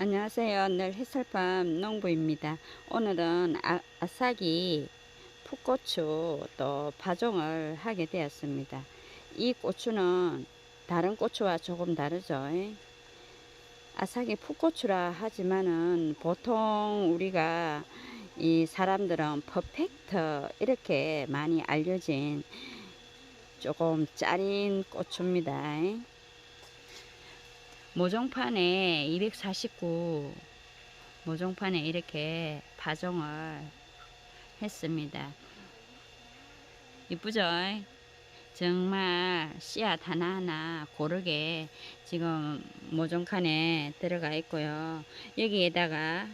안녕하세요. 늘 해설밤 농부입니다. 오늘은 아, 아삭이 풋고추 또 파종을 하게 되었습니다. 이 고추는 다른 고추와 조금 다르죠. 아삭이 풋고추라 하지만은 보통 우리가 이 사람들은 퍼펙트 이렇게 많이 알려진 조금 짜린 고추입니다. 모종판에 249 모종판에 이렇게 파종을 했습니다. 이쁘죠? 정말 씨앗 하나하나 고르게 지금 모종칸에 들어가 있고요. 여기에다가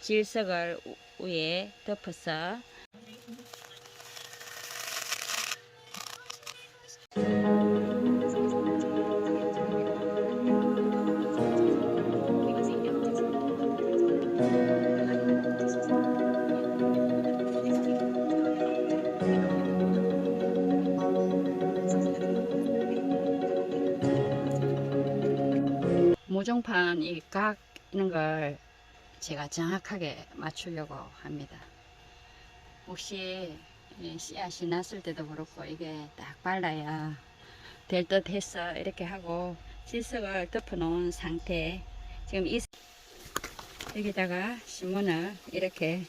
질석을 우- 위에 덮어서 모종판 이 각 있는 걸 제가 정확하게 맞추려고 합니다. 혹시 이 씨앗이 났을 때도 그렇고 이게 딱 발라야 될듯 했어 이렇게 하고 질석을 덮어 놓은 상태 지금 이 여기다가 신문을 이렇게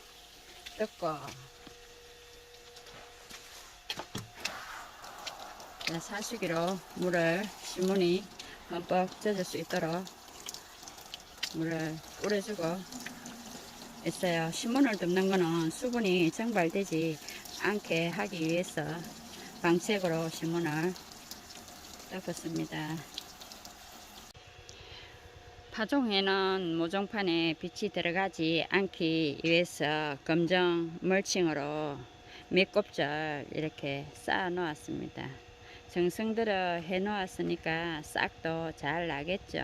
자, 사수기로 물을 신문이 흠뻑 젖을 수 있도록 물을 뿌려주고 있어요. 신문을 덮는 거는 수분이 증발되지 않게 하기 위해서 방책으로 신문을 덮었습니다. 파종에는 모종판에 빛이 들어가지 않기 위해서 검정 멀칭으로 몇 곱절 이렇게 쌓아 놓았습니다. 정성 들어 해 놓았으니까 싹도 잘 나겠죠.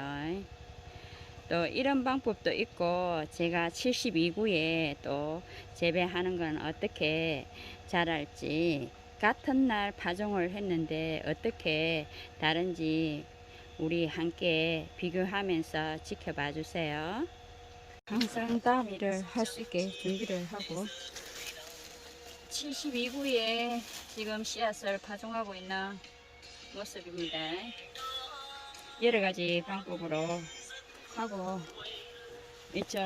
또 이런 방법도 있고 제가 72구에 또 재배하는 건 어떻게 자랄지 같은 날 파종을 했는데 어떻게 다른지 우리 함께 비교하면서 지켜봐 주세요. 항상 다음 일을 할 수 있게 준비를 하고 72구에 지금 씨앗을 파종하고 있는 모습입니다. 여러 가지 방법으로 하고 있죠.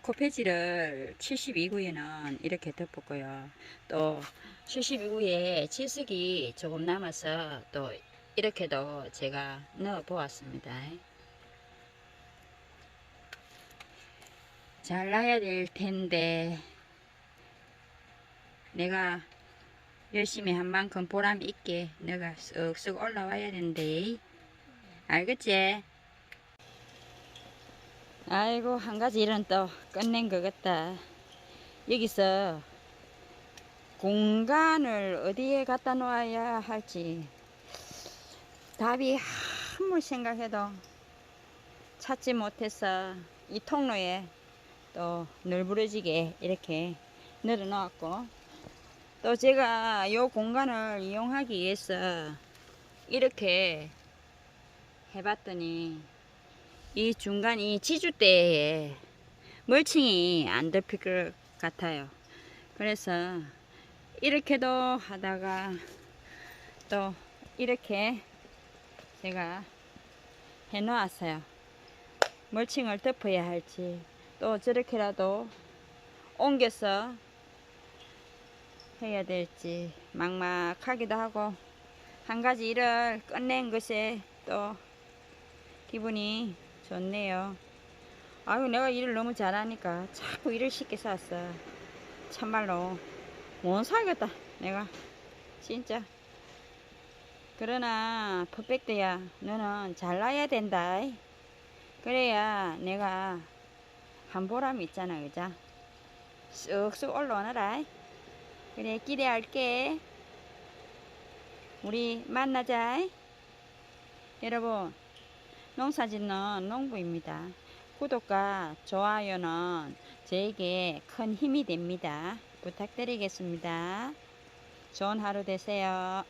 코코페지를 72구에는 이렇게 덮었고요. 또 72구에 질석이 조금 남아서 또 이렇게도 제가 넣어 보았습니다. 잘 나야 될 텐데 내가 열심히 한 만큼 보람 있게 내가 쓱쓱 올라와야 된대 알겠지? 아이고 한 가지 일은 또 끝낸 것 같다. 여기서 공간을 어디에 갖다 놓아야 할지 답이 아무리 생각해도 찾지 못해서 이 통로에 또 널브러지게 이렇게 늘어 놓았고 또 제가 요 공간을 이용하기 위해서 이렇게 해봤더니 이 중간 이 지주대에 멀칭이 안 덮일 것 같아요. 그래서 이렇게도 하다가 또 이렇게 제가 해 놓았어요. 멀칭을 덮어야 할지 또 저렇게라도 옮겨서 해야 될지 막막하기도 하고 한 가지 일을 끝낸 것에 또 기분이 좋네요. 아유 내가 일을 너무 잘하니까 자꾸 일을 쉽게 쌌어. 참말로 못 살겠다 내가 진짜. 그러나 퍼펙트야 너는 잘나야 된다. 그래야 내가 한 보람 있잖아 그자 쑥쑥 올라오너라 그래 기대할게 우리 만나자 여러분 농사짓는 농부입니다 구독과 좋아요는 저에게 큰 힘이 됩니다. 부탁드리겠습니다. 좋은 하루 되세요.